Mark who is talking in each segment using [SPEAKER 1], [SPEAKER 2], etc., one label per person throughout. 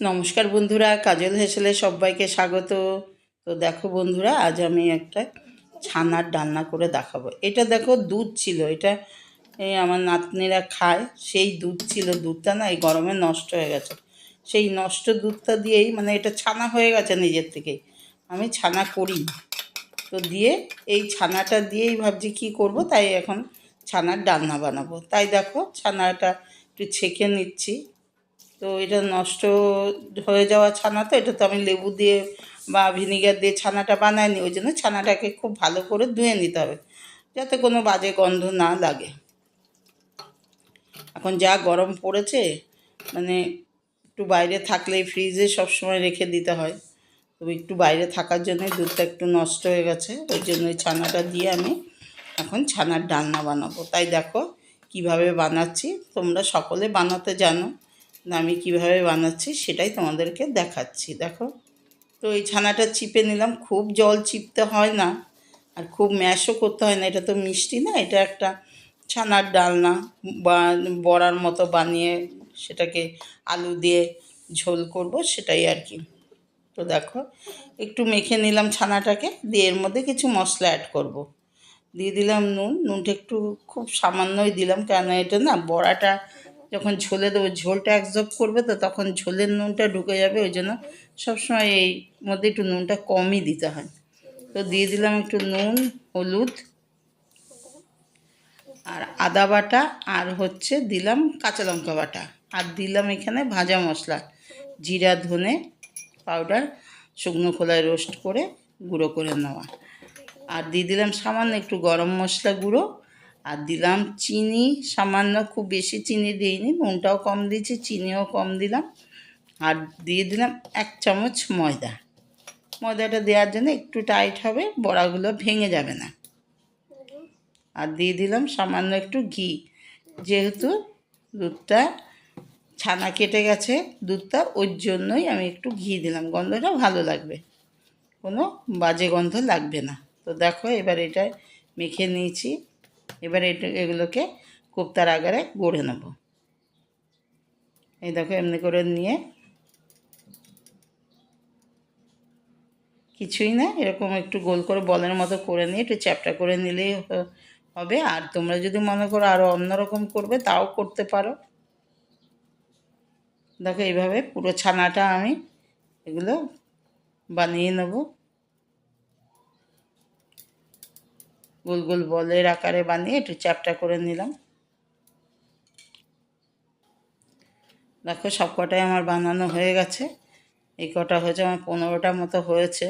[SPEAKER 1] নমস্কার বন্ধুরা, কাজল হেসেলে সবাইকে স্বাগত। তো দেখো বন্ধুরা, আজ আমি একটা ছানার ডান্না করে দেখাবো। এটা দেখো দুধ ছিল, এটা এই আমার নাতনিরা খায়, সেই দুধ ছিল। দুধটা না এই গরমে নষ্ট হয়ে গেছে। সেই নষ্ট দুধটা দিয়েই মানে এটা ছানা হয়ে গেছে নিজের থেকেই আমি ছানা করি তো দিয়ে এই ছানাটা দিয়েই ভাবছি কি করব, তাই এখন ছানার ডান্না বানাবো। তাই দেখো, ছানাটা একটু ছেঁকে নিচ্ছি। তো এটা নষ্ট হয়ে যাওয়া ছানা তো, এটা তো আমি লেবু দিয়ে বা ভিনিগার দিয়ে ছানাটা বানাইনি, ওই জন্য ছানাটাকে খুব ভালো করে ধুয়ে নিতে হবে, যাতে কোনো বাজে গন্ধ না লাগে। এখন যা গরম পড়েছে মানে একটু বাইরে থাকলেই ফ্রিজে সবসময় রেখে দিতে হয়, তো একটু বাইরে থাকার জন্যই দুধটা একটু নষ্ট হয়ে গেছে, ওই জন্য ছানাটা দিয়ে আমি এখন ছানার ডালনা বানাবো। তাই দেখো কীভাবে বানাচ্ছি, তোমরা সকলে বানাতে জানো। আমি কীভাবে বানাচ্ছি সেটাই তোমাদেরকে দেখাচ্ছি, দেখো তো এই ছানাটা চিপে নিলাম, খুব জল চিপতে হয় না, আর খুব ম্যাশও করতে হয় না, এটা তো মিষ্টি না, এটা একটা ছানার ডালনা, বা বড়ার মতো বানিয়ে সেটাকে আলু দিয়ে ঝোল করব, সেটাই আর কি তো দেখো, একটু মেখে নিলাম ছানাটাকে, দিয়ে এর মধ্যে কিছু মশলা অ্যাড করব। দিয়ে দিলাম নুন, নুনটা একটু খুব সামান্যই দিলাম, কেন এটা না, বড়াটা যখন ঝোলে দেবো, ঝোলটা অ্যাবজর্ব করবে তো তখন ঝোলের নুনটা ঢুকে যাবে, ওই জন্য সবসময় এই মধ্যে একটু নুনটা কমই দিতে হয়। তো দিয়ে দিলাম একটু নুন, হলুদ আর আদা বাটা আর হচ্ছে দিলাম কাঁচা লঙ্কা বাটা আর দিলাম এখানে ভাজা মশলা, জিরা, ধনে পাউডার শুকনো খোলায় রোস্ট করে গুঁড়ো করে নেওয়া। আর দিয়ে দিলাম সামান্য একটু গরম মশলা গুঁড়ো আর দিলাম চিনি, সামান্য খুব বেশি চিনি দিইনি, নুনটাও কম দিয়েছি, চিনিও কম দিলাম। আর দিয়ে দিলাম এক চামচ ময়দা। ময়দাটা দেওয়ার জন্য একটু টাইট হবে, বড়াগুলো ভেঙে যাবে না। আর দিয়ে দিলাম সামান্য একটু ঘি। যেহেতু দুধটা ছানা কেটে গেছে, দুধটা ওর জন্যই আমি একটু ঘি দিলাম। গন্ধটা ভালো লাগবে। কোনো বাজে গন্ধ লাগবে না। তো দেখো, এবার এটা মেখে নিয়েছি। এবার এটা, এগুলোকে কোপ্তার আগারে গড়ে নেব। এই দেখো, এমনি করে নিয়ে কিছুই না, এরকম একটু গোল করে বলের মতো করে নিয়ে একটু চ্যাপটা করে নিলেই হবে। আর তোমরা যদি মনে করো আরও অন্যরকম করবে, তাও করতে পারো। দেখো, এইভাবে পুরো ছানাটা আমি এগুলো বানিয়ে নেব। গোল গোল বলের আকারে বানিয়ে একটু চ্যাপটা করে নিলাম। দেখো সব কটাই আমার বানানো হয়ে গেছে। এই কটা হয়েছে আমার পনেরোটা মতো হয়েছে।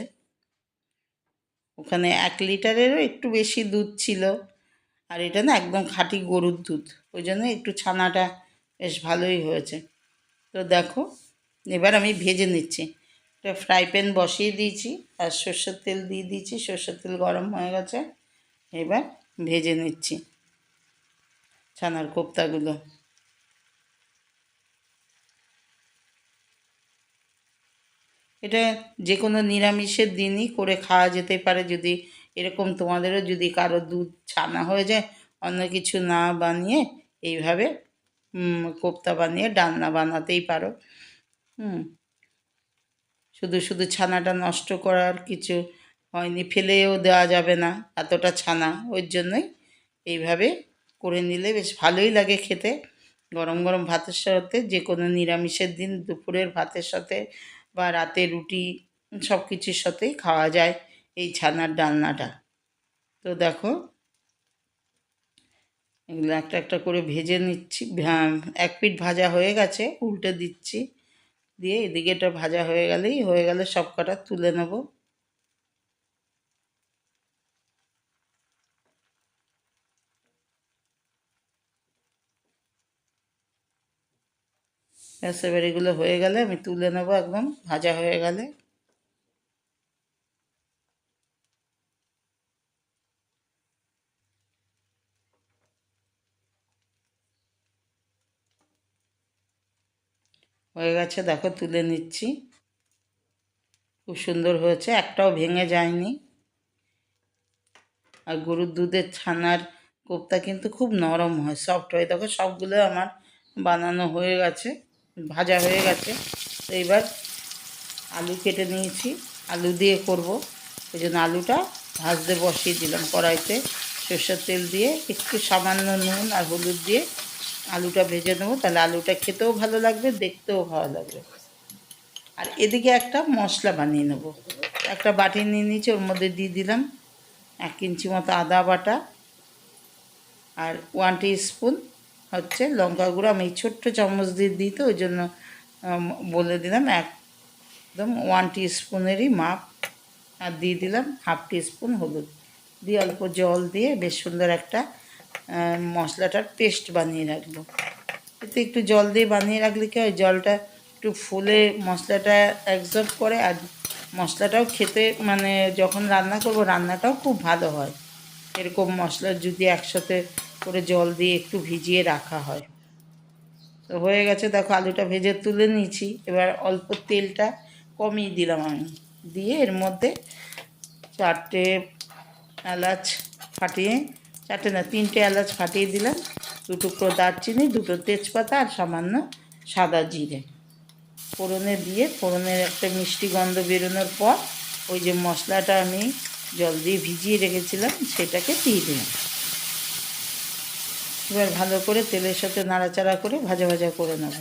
[SPEAKER 1] ওখানে এক লিটারেরও একটু বেশি দুধ ছিল। আর এটা না একদম খাঁটি গরুর দুধ। ওই জন্য একটু ছানাটা বেশ ভালোই হয়েছে। তো দেখো, এবার আমি ভেজে নিচ্ছি। একটা ফ্রাই প্যান বসিয়ে দিয়েছি আর সর্ষের তেল দিয়ে দিয়েছি। সর্ষের তেল গরম হয়ে গেছে। এবার ভেজে নিচ্ছি ছানার কোপ্তাগুলো। এটা যে কোনো নিরামিষের দিনই করে খাওয়া যেতে পারে, যদি এরকম তোমাদেরও যদি কারও দুধ ছানা হয়ে যায়, অন্য কিছু না বানিয়ে এইভাবে কোপ্তা বানিয়ে ডালনা বানাতেই পারো। হুম, শুধু শুধু ছানাটা নষ্ট করার কিছু হয়নি, ফেলেও দেওয়া যাবে না, এতটা ছানা। ওই জন্যই এইভাবে করে নিলে বেশ ভালোই লাগে খেতে। গরম গরম ভাতের সাথে যে কোনো নিরামিষের দিন দুপুরের ভাতের সাথে বা রাতে রুটি, সব কিছুর সাথেই খাওয়া যায় এই ছানার ডালনাটা। তো দেখো, এগুলো একটা একটা করে ভেজে নিচ্ছি। এক পিঠ ভাজা হয়ে গেছে, উল্টে দিচ্ছি। দিয়ে এদিকে এটা ভাজা হয়ে গেলেই হয়ে গেলে সব কটা তুলে নেব। এবার এগুলো হয়ে গেলে আমি তুলে নেব একদম, ভাজা হয়ে গেলে। হয়ে গেছে, দেখো তুলে নিচ্ছি। খুব সুন্দর হয়েছে, একটাও ভেঙে যায়নি। আর গরুর দুধের ছানার কোপ্তা কিন্তু খুব নরম হয় সফট হয়। দেখো সবগুলো আমার বানানো হয়ে গেছে। ভাজা হয়ে গেছে। তো এবার আলু কেটে নিয়েছি। আলু দিয়ে করব। ওই জন্য আলুটা ভাজতে বসিয়ে দিলাম কড়াইতে। সর্ষের তেল দিয়ে একটু সামান্য নুন আর হলুদ দিয়ে আলুটা ভেজে নেব। তাহলে আলুটা খেতেও ভালো লাগবে, দেখতেও ভালো লাগবে। আর এদিকে একটা মশলা বানিয়ে নেব। একটা বাটি নিয়ে নিয়েছি, ওর মধ্যে দিয়ে দিলাম এক ইঞ্চি মতো আদা বাটা আর ওয়ান স্পুন হচ্ছে লঙ্কা গুঁড়ো, আমি ছোট্ট চামচ দিয়ে দিই তো, ওই জন্য বলে দিলাম একদম ওয়ান স্পুনেরই মাপ। আর দিয়ে দিলাম হাফ স্পুন হলুদ। দিয়ে অল্প জল দিয়ে বেশ সুন্দর একটা মশলাটার পেস্ট বানিয়ে রাখব। এতে একটু জল দিয়ে বানিয়ে রাখলে কি হয়, জলটা একটু ফুলে মশলাটা অ্যাবজর্ব করে, আর মশলাটাও খেতে মানে যখন রান্না করব, রান্নাটাও খুব ভালো হয়। এরকম মশলা যদি একসাথে করে জল দিয়ে একটু ভিজিয়ে রাখা হয়। তো হয়ে গেছে, দেখো আলুটা ভেজে তুলে নিয়েছি। এবার অল্প তেলটা কমিয়ে দিলাম আমি। দিয়ে এর মধ্যে চারটে এলাচ ফাটিয়ে, চারটে না, তিনটে এলাচ ফাটিয়ে দিলাম। দু টুকরো দারচিনি, দুটো তেজপাতা আর সামান্য সাদা জিরে। ফোড়নে দিয়ে ফোড়নের একটা মিষ্টি গন্ধ বেরোনোর পর ওই যে মশলাটা আমি জল দিয়ে ভিজিয়ে রেখেছিলাম, সেটাকে দিয়ে দিলাম। এবার ভালো করে তেলের সাথে নাড়াচাড়া করে ভাজা ভাজা করে নেব।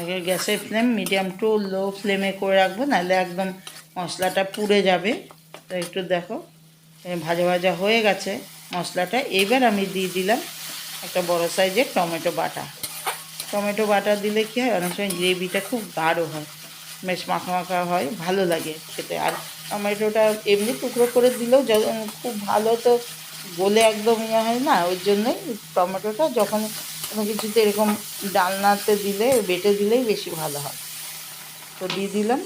[SPEAKER 1] আগে গ্যাসের ফ্লেম, মিডিয়াম টু লো ফ্লেমে করে রাখব, নাহলে একদম মশলাটা পুড়ে যাবে। তো একটু দেখো ভাজা ভাজা হয়ে গেছে মশলাটা। এবার আমি দিয়ে দিলাম একটা বড় সাইজের টমেটো বাটা। টমেটো বাটা দিলে কী হয়, অনেক সময় গ্রেভিটা খুব গাঢ় হয়, বেশ মাখা মাখা হয়, ভালো লাগে খেতে। আর টমেটোটা এমনি টুকরো করে দিলেও যখন খুব ভালো তো গলে একদম ইয়ে হয় না, ওই জন্যই টমেটোটা যখন কোনো কিছুতে এরকম ডালনাতে দিলে, বেটে দিলেই বেশি ভালো হয়। তো দিয়ে দিলাম।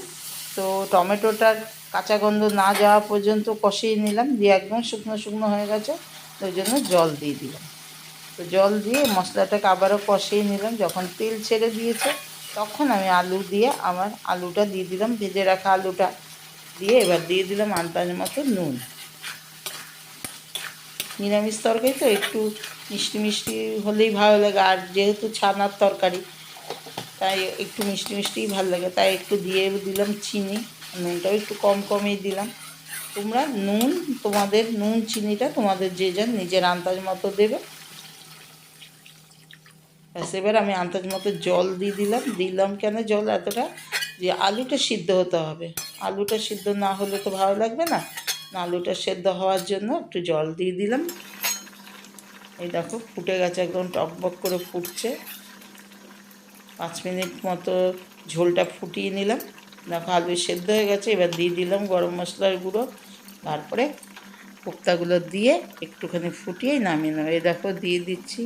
[SPEAKER 1] তো টমেটোটার কাঁচা গন্ধ না যাওয়া পর্যন্ত কষিয়ে নিলাম, দিয়ে একদম শুকনো শুকনো হয়ে গেছে তো ওই জন্য জল দিয়ে দিলাম। তো জল দিয়ে মশলাটাকে আবারও কষিয়ে নিলাম। যখন তেল ছেড়ে দিয়েছে, তখন আমি আলু দিয়ে আমার আলুটা দিয়ে দিলাম, ভেজে রাখা আলুটা। দিয়ে এবার দিয়ে দিলাম আন্দাজ মতো নুন। নিরামিষ তরকারি তো একটু মিষ্টি মিষ্টি হলেই ভালো লাগে, আর যেহেতু ছানার তরকারি, তাই একটু মিষ্টি মিষ্টিই ভালো লাগে। তাই একটু দিয়ে দিলাম চিনি, নুনটাও একটু কম কমই দিলাম। তোমরা নুন, তোমাদের নুন চিনিটা তোমাদের যে যার নিজের আন্দাজ মতো দেবে। ব্যাস, এবার আমি আন্দাজ মতো জল দিয়ে দিলাম। দিলাম কেন জল? এতটা যে আলুটা সিদ্ধ হতে হবে। আলুটা সিদ্ধ না হলে তো ভালো লাগবে না। আলুটা সেদ্ধ হওয়ার জন্য একটু জল দিয়ে দিলাম। এই দেখো, ফুটে গেছে, একদম টকবক করে ফুটছে। পাঁচ মিনিট মতো ঝোলটা ফুটিয়ে নিলাম। দেখো, আলু সেদ্ধ হয়ে গেছে, এবার দিয়ে দিলাম গরম মশলার গুঁড়ো। তারপরে কোপ্তাগুলো দিয়ে একটুখানি ফুটিয়ে নামিয়ে নেব। এই দেখো, দিয়ে দিচ্ছি।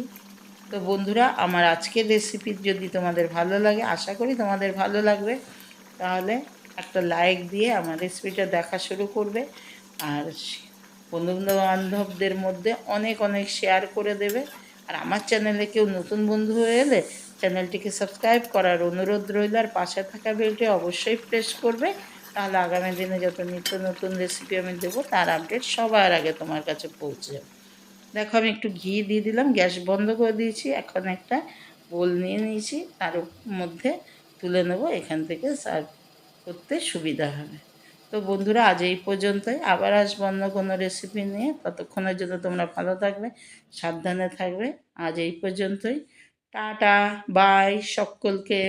[SPEAKER 1] তো বন্ধুরা, আমার আজকের রেসিপি যদি তোমাদের ভালো লাগে, আশা করি তোমাদের ভালো লাগবে। তাহলে একটা লাইক দিয়ে আমার রেসিপিটা দেখা শুরু করবে। আর বন্ধু বান্ধবদের মধ্যে অনেক অনেক শেয়ার করে দেবে। আর আমার চ্যানেলে কেউ নতুন বন্ধু হয়ে এলে চ্যানেলটিকে সাবস্ক্রাইব করার অনুরোধ রইল। আর পাশে থাকা বেলটি অবশ্যই প্রেস করবে। তাহলে আগামী দিনে যত নিত্য নতুন রেসিপি আমি দেবো, তার আপডেট সবার আগে তোমার কাছে পৌঁছে যাবে। দেখো, আমি একটু ঘি দিয়ে দিলাম। গ্যাস বন্ধ করে দিয়েছি। এখন একটা বোল নিয়ে নিয়েছি। তার মধ্যে তুলে নেব, এখান থেকে সার্ভ করতে সুবিধা হবে। তো বন্ধুরা, আজ এই পর্যন্তই। আবার আসব অন্য কোনো রেসিপি নিয়ে। ততক্ষণের জন্য তোমরা ভালো থাকবে, সাবধানে থাকবে। আজ এই পর্যন্তই। টাটা বাই সকলকে।